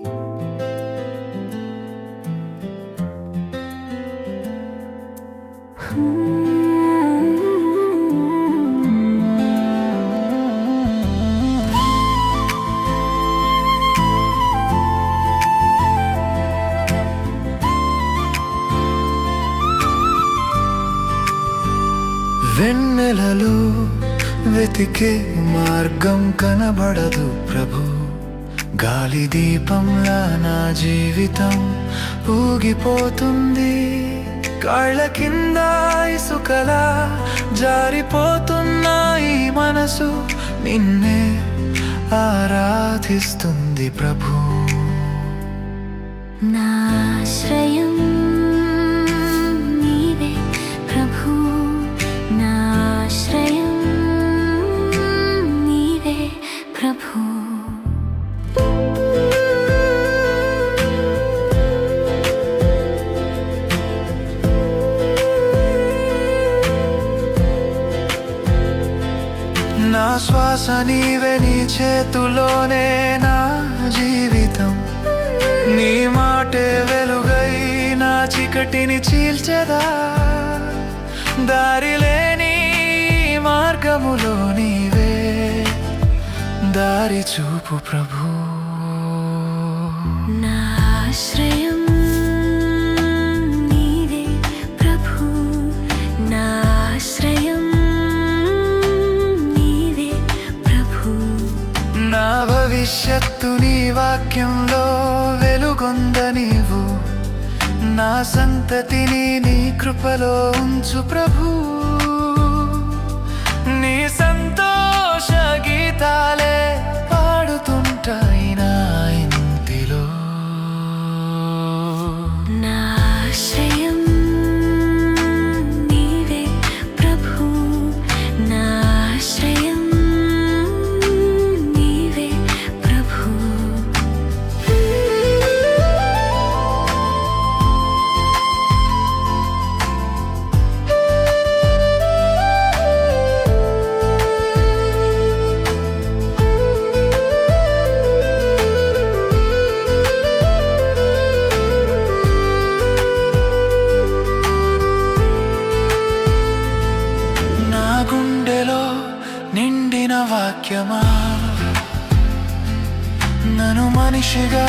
వెన్నెలలో వెతికే మార్గం కనబడదు ప్రభు. గాలి దీపంలా నా జీవితం. ఊగిపోతుంది. కాళ్ళ కింద ఇసుకలా జారిపోతున్నా ఈ మనసు. నిన్నే ఆరాధిస్తుంది ప్రభు. నాశ్రయం నీవే నా శ్వాస నీవే నీ చేతులోనే నా జీవితం. నీ మాటే వెలుగై నా చీకటిని చీల్చదా? దారి లేని మార్గములో నీవే. దారి చూపు ప్రభు. భవిష్యత్తు నీ వాక్యంలో వెలుగొంద నీవు నా సంతతిని నీ కృపలో ఉంచు ప్రభు. నీ సంతోష ఆశ్రయం నీవే ప్రభు నాశ్రయం ఆశ్రయం. వాక్యమా నన్ను మనిషిగా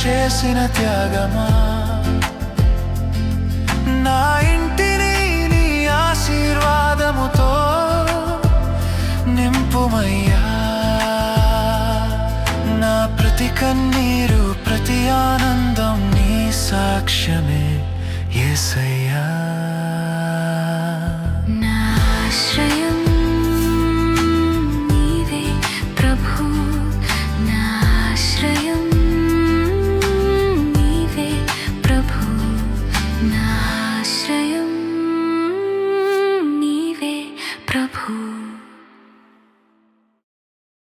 చేసిన త్యాగమా?